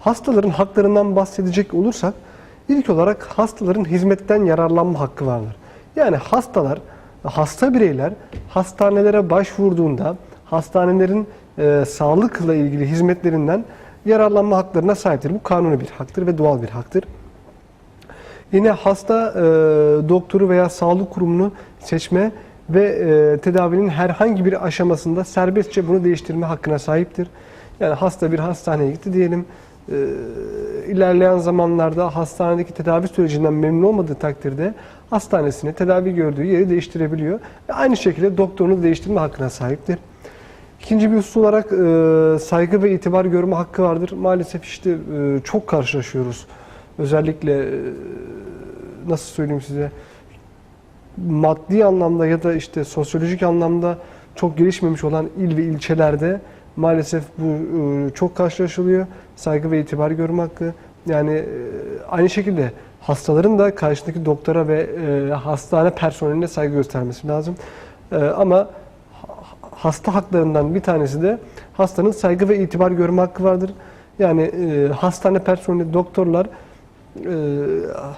Hastaların haklarından bahsedecek olursak ilk olarak hastaların hizmetten yararlanma hakkı vardır. Yani hastalar, hasta bireyler hastanelere başvurduğunda hastanelerin e, sağlıkla ilgili hizmetlerinden yararlanma haklarına sahiptir. Bu kanuni bir haktır ve doğal bir haktır. Yine hasta e, doktoru veya sağlık kurumunu seçme ve e, tedavinin herhangi bir aşamasında serbestçe bunu değiştirme hakkına sahiptir. Yani hasta bir hastaneye gitti diyelim. E, ilerleyen zamanlarda hastanedeki tedavi sürecinden memnun olmadığı takdirde hastanesini tedavi gördüğü yeri değiştirebiliyor. Ve aynı şekilde doktorunu değiştirme hakkına sahiptir. İkinci bir husus olarak e, saygı ve itibar görme hakkı vardır. Maalesef işte e, çok karşılaşıyoruz. Özellikle e, nasıl söyleyeyim size maddi anlamda ya da işte sosyolojik anlamda çok gelişmemiş olan il ve ilçelerde maalesef bu e, çok karşılaşılıyor. Saygı ve itibar görme hakkı. Yani e, aynı şekilde hastaların da karşındaki doktora ve e, hastane personeline saygı göstermesi lazım. Ama ha- hasta haklarından bir tanesi de hastanın saygı ve itibar görme hakkı vardır. Yani hastane personeli, doktorlar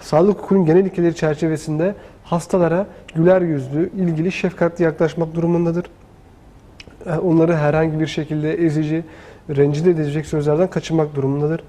sağlık hukukunun genel ilkeleri çerçevesinde hastalara güler yüzlü, ilgili, şefkatli yaklaşmak durumundadır. Onları herhangi bir şekilde ezici, rencide edecek sözlerden kaçınmak durumundadır.